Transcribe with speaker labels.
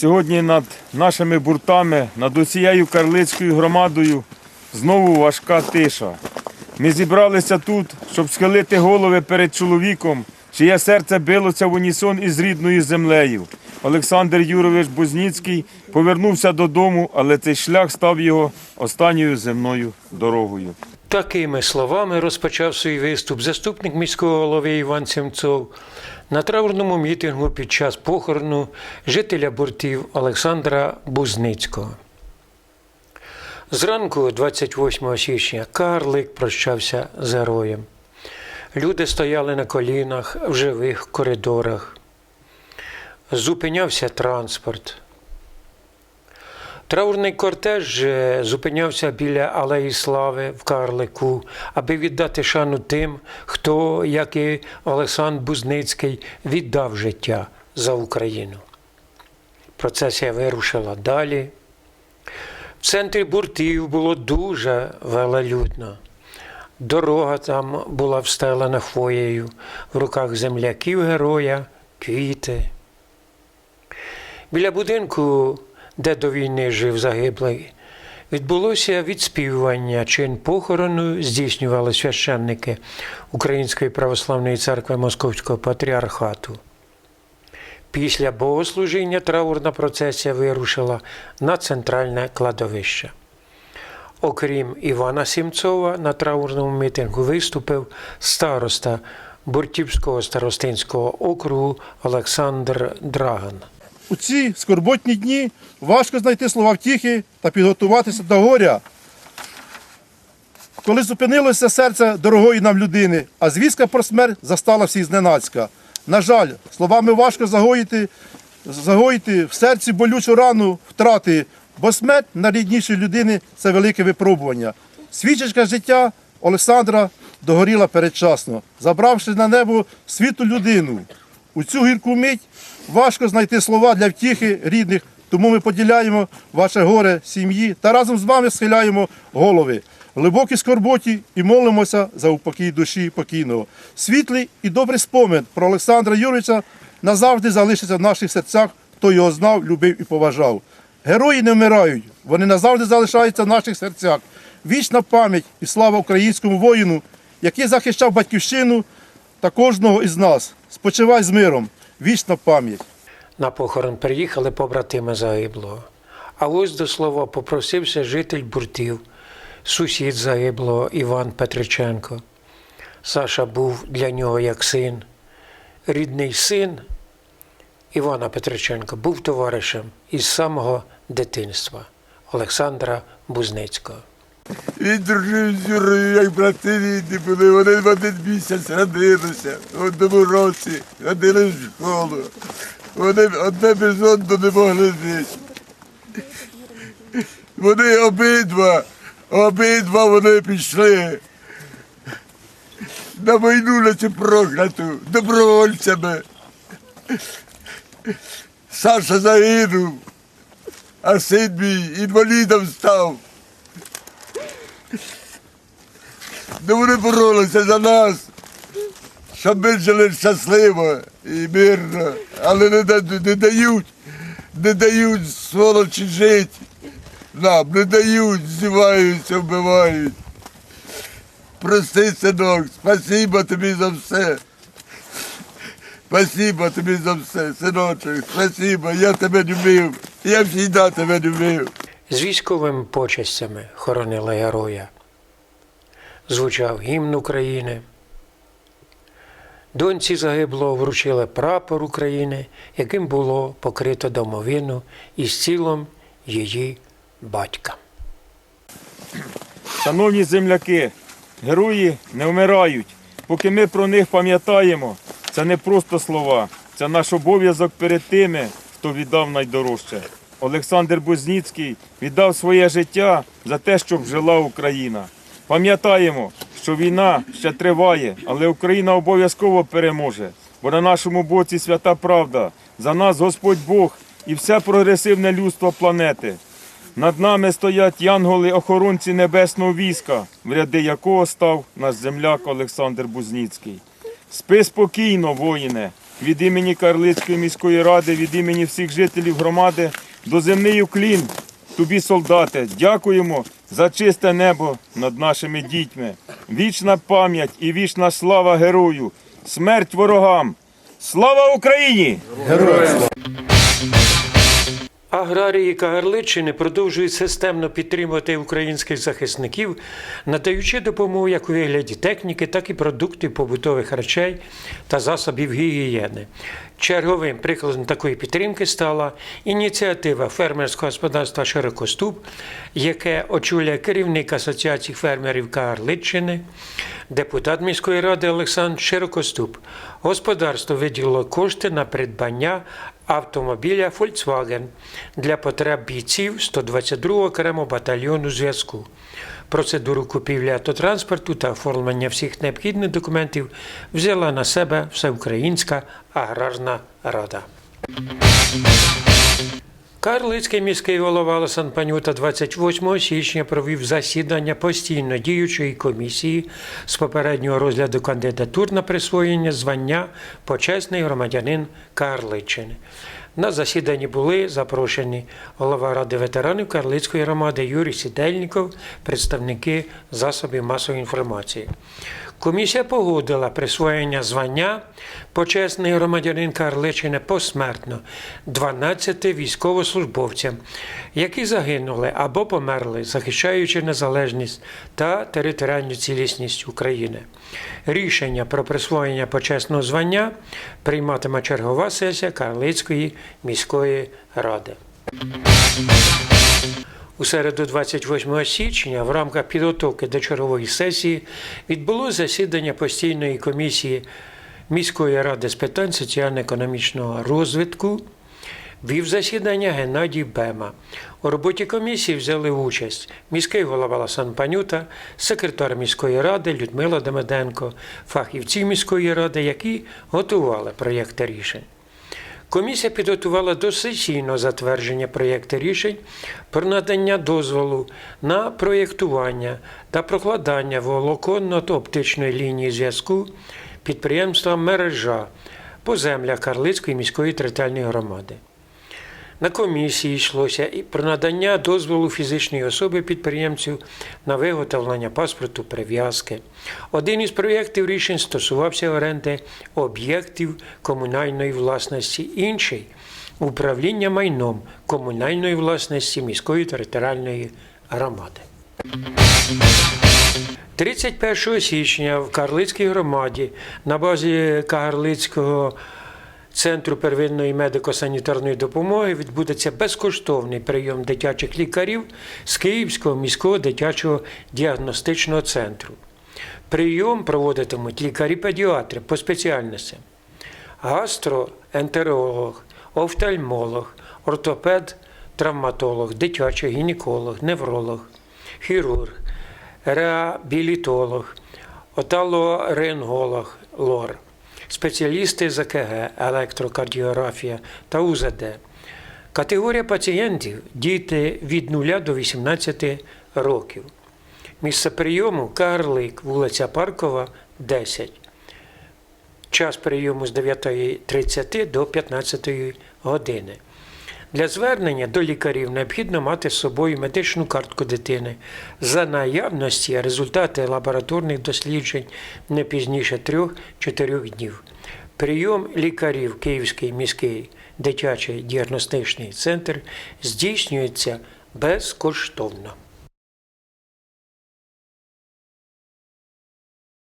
Speaker 1: Сьогодні над нашими буртами, над усією карлицькою громадою знову важка тиша. Ми зібралися тут, щоб схилити голови перед чоловіком, чиє серце билося в унісон із рідною землею. Олександр Юрович Бузніцький повернувся додому, але цей шлях став його останньою земною дорогою.
Speaker 2: Такими словами розпочав свій виступ заступник міського голови Іван Сімцов на траурному мітингу під час похорону жителя бортів Олександра Бузницького. Зранку, 28 січня, Карлик прощався з героєм. Люди стояли на колінах в живих коридорах. Зупинявся транспорт. Траурний кортеж е, зупинявся біля Алеї Слави в Карлику, аби віддати шану тим, хто, як і Олександр Бузницький, віддав життя за Україну. Процесія вирушила далі. В центрі буртів було дуже велелюдно. Дорога там була встелена хвоєю, в руках земляків героя квіти. Біля будинку, де до війни жив загиблий, відбулося відспівування чин похорону здійснювали священники Української православної церкви Московського патріархату. Після богослужіння траурна процесія вирушила на центральне кладовище. Окрім Івана Сімцова, на траурному мітингу виступив староста Буртівського старостинського округу Олександр Драган.
Speaker 3: У ці скорботні дні важко знайти слова втіхи та підготуватися до горя. Коли зупинилося серце дорогої нам людини, а звістка про смерть застала всіх зненацька. На жаль, словами важко загоїти, загоїти в серці болючу рану втрати, бо смерть найріднішої людини це велике випробування. Свічечка життя Олександра догоріла передчасно, забравши на небо світу людину. У цю гірку мить важко знайти слова для втіхи рідних, тому ми поділяємо ваше горе сім'ї та разом з вами схиляємо голови. в Глибокій скорботі і молимося за упокій душі покійного. Світлий і добрий спомин про Олександра Юрича назавжди залишиться в наших серцях, хто його знав, любив і поважав. Герої не вмирають, вони назавжди залишаються в наших серцях. Вічна пам'ять і слава українському воїну, який захищав батьківщину та кожного із нас. Спочивай з миром, вічна пам'ять.
Speaker 2: На похорон приїхали побратими загиблого. А ось до слова попросився житель буртів, сусід загиблого Іван Петриченко. Саша був для нього як син. Рідний син Івана Петриченка був товаришем із самого дитинства Олександра Бузницького.
Speaker 4: Він дружив з Юрою, як брати рідні були. Вони в один місяць родилися, в одному році, ходили в школу. Вони одне без одного не могли жити. Вони обидва, обидва вони пішли на війну на цю прокляту, добровольцями. Саша загинув, а син мій інвалідом став. Ну вони боролися за нас, щоб ми жили щасливо і мирно, але не, не дають, не дають сволочі жити. Нам не дають, здіваються, вбивають. Прости, синок, спасибо тобі за все. Спасибо тобі за все, синочок, спасибо, я тебе любив, я завжди тебе любив.
Speaker 2: З військовими почестями хоронили героя. Звучав гімн України. Доньці загиблого вручили прапор України, яким було покрито домовину із цілом її батька.
Speaker 1: Шановні земляки, герої не вмирають. Поки ми про них пам'ятаємо, це не просто слова, це наш обов'язок перед тими, хто віддав найдорожче. Олександр Бузніцький віддав своє життя за те, щоб жила Україна. Пам'ятаємо, що війна ще триває, але Україна обов'язково переможе, бо на нашому боці свята правда. За нас Господь Бог і все прогресивне людство планети. Над нами стоять янголи-охоронці небесного війська, в ряди якого став наш земляк Олександр Бузніцький. Спи спокійно, воїне, від імені Карлицької міської ради, від імені всіх жителів громади, доземний уклін тобі, солдати. Дякуємо за чисте небо над нашими дітьми. Вічна пам'ять і вічна слава герою, смерть ворогам. Слава Україні!
Speaker 2: Аграрії Кагарличини продовжують системно підтримувати українських захисників, надаючи допомогу як у вигляді техніки, так і продуктів побутових речей та засобів гігієни. Черговим прикладом такої підтримки стала ініціатива фермерського господарства Широкоступ, яке очолює керівник Асоціації фермерів Кагарличини, депутат міської ради Олександр Широкоступ. Господарство виділило кошти на придбання автомобіля Volkswagen для потреб бійців 122-го окремого батальйону зв'язку. Процедуру купівлі автотранспорту та оформлення всіх необхідних документів взяла на себе Всеукраїнська аграрна рада. Карлицький міський голова Олесан Панюта 28 січня провів засідання постійно діючої комісії з попереднього розгляду кандидатур на присвоєння звання почесний громадянин Карличини. На засіданні були запрошені голова Ради ветеранів Карлицької громади Юрій Сідельніков, представники засобів масової інформації. Комісія погодила присвоєння звання почесний громадянин Карличини посмертно 12 військовослужбовцям, які загинули або померли, захищаючи незалежність та територіальну цілісність України. Рішення про присвоєння почесного звання прийматиме чергова сесія Карлицької міської ради. У середу 28 січня в рамках підготовки до чергової сесії відбулося засідання постійної комісії міської ради з питань соціально-економічного розвитку. Вів засідання Геннадій Бема. У роботі комісії взяли участь міський голова Ласан Панюта, секретар міської ради Людмила Демеденко, фахівці міської ради, які готували проєкти рішень. Комісія підготувала до сесійного затвердження проєкту рішень про надання дозволу на проєктування та прокладання волоконно-оптичної лінії зв'язку підприємства Мережа по землях Карлицької міської територіальної громади. На комісії йшлося і про надання дозволу фізичної особи підприємцю на виготовлення паспорту прив'язки. Один із проєктів рішень стосувався оренди об'єктів комунальної власності, інший управління майном комунальної власності міської територіальної громади. 31 січня в Карлицькій громаді на базі Кагарлицького Центру первинної медико-санітарної допомоги відбудеться безкоштовний прийом дитячих лікарів з Київського міського дитячого діагностичного центру. Прийом проводитимуть лікарі-педіатри по спеціальностям: гастроентеролог, офтальмолог, ортопед, травматолог, дитячий гінеколог, невролог, хірург, реабілітолог, оталоринголог, лор спеціалісти з ЕКГ, електрокардіографія та УЗД. Категорія пацієнтів діти від 0 до 18 років. Місце прийому Карлик, вулиця Паркова, 10. Час прийому з 9.30 до 15 години. Для звернення до лікарів необхідно мати з собою медичну картку дитини за наявності результати лабораторних досліджень не пізніше 3-4 днів. Прийом лікарів Київський міський дитячий діагностичний центр здійснюється безкоштовно.